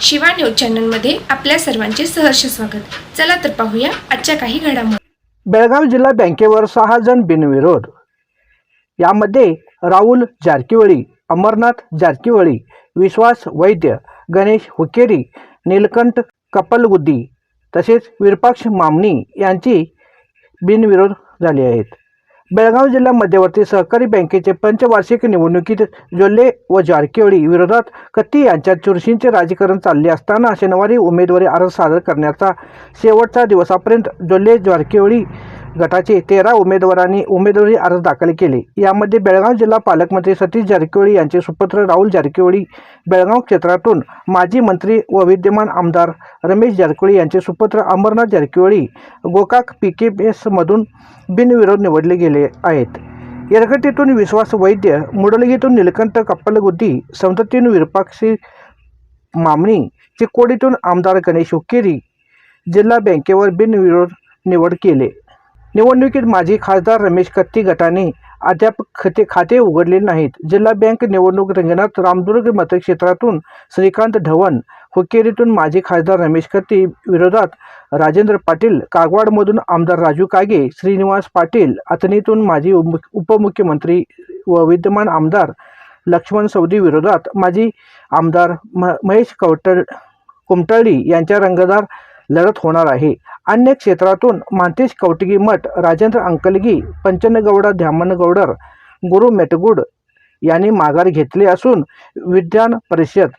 Shiva news चॅनलमध्ये आपल्या सर्वांचे सहर्ष स्वागत. चला तर पाहूया आजच्या काही घडामोडी. बेळगाव जिल्हा बँकेवर सहा जण बिनविरोध. यामध्ये राहुल जारकीवळी अमरनाथ जारकीवळी विश्वास वैद्य गणेश हुकेरी नीलकंठ कपलगुद्दी तसेच विरपाक्ष मामणी यांची बिनविरोध झाले आहेत. बेळगाव जिल्हा मध्यवर्ती सहकारी बँकेचे पंचवार्षिक निवडणुकीत जोल्ले व जारकिहोळी विरोधात कत्ती यांच्यात चुरशींचे राजकारण चालले असताना शनिवारी उमेदवारी अर्ज सादर करण्याचा शेवटचा दिवसापर्यंत जोल्ले जारकिहोळी गटाचे तेरा उमेदवारांनी उमेदवारी अर्ज दाखल केले. यामध्ये बेळगाव जिल्हा पालकमंत्री सतीश जारकिहोळी यांचे सुपुत्र राहुल जारकिहोळी बेळगाव क्षेत्रातून माजी मंत्री व विद्यमान आमदार रमेश जारकिहोळी यांचे सुपुत्र अमरनाथ जारकिहोळी गोकाक पी के एसमधून बिनविरोध निवडले गेले आहेत. येरगटीतून विश्वास वैद्य मुडलगीतून निलकंठ कप्पलगुद्दी समततीतून विरपाक्षी मामणी चिकोडीतून आमदार गणेश हुक्केरी जिल्हा बँकेवर बिनविरोध निवड केले. निवडणुकीत माजी खासदार रमेश कत्ती गटाने अद्याप खाते खाते उघडलेले नाहीत. जिल्हा बँक निवडणूक रंगणात रामदुर्ग मतक्षेत्रातून श्रीकांत ढवण हुकेरीतून माजी खासदार रमेश कत्ती विरोधात राजेंद्र पाटील कागवाडमधून आमदार राजू कागे श्रीनिवास पाटील अतनीतून माजी उपमुख्यमंत्री व विद्यमान आमदार लक्ष्मण सौदी विरोधात माजी आमदार म महेश कवटळ कुमटळी यांच्या रंगदार लढत होणार आहे. अन्य क्षेत्रातून मांतेश कौटगी मठ राजेंद्र अंकलगी पंचनगौडा ध्यामनगौडर गुरु मेटगुड यांनी माघार घेतली असून विज्ञान परिषद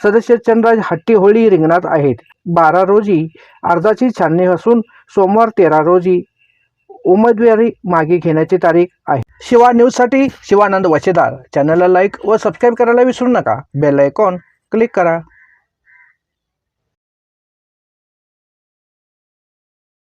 सदस्य चंद्रराज हट्टीहोळी रिंगणात आहेत. बारा रोजी अर्जाची छाननी असून सोमवार तेरा रोजी उमेदवारी मागे घेण्याची तारीख आहे. शिवा न्यूजसाठी शिवानंद वचेदार. चॅनलला लाईक व सबस्क्राईब करायला विसरू नका. बेल आयकॉन क्लिक करा.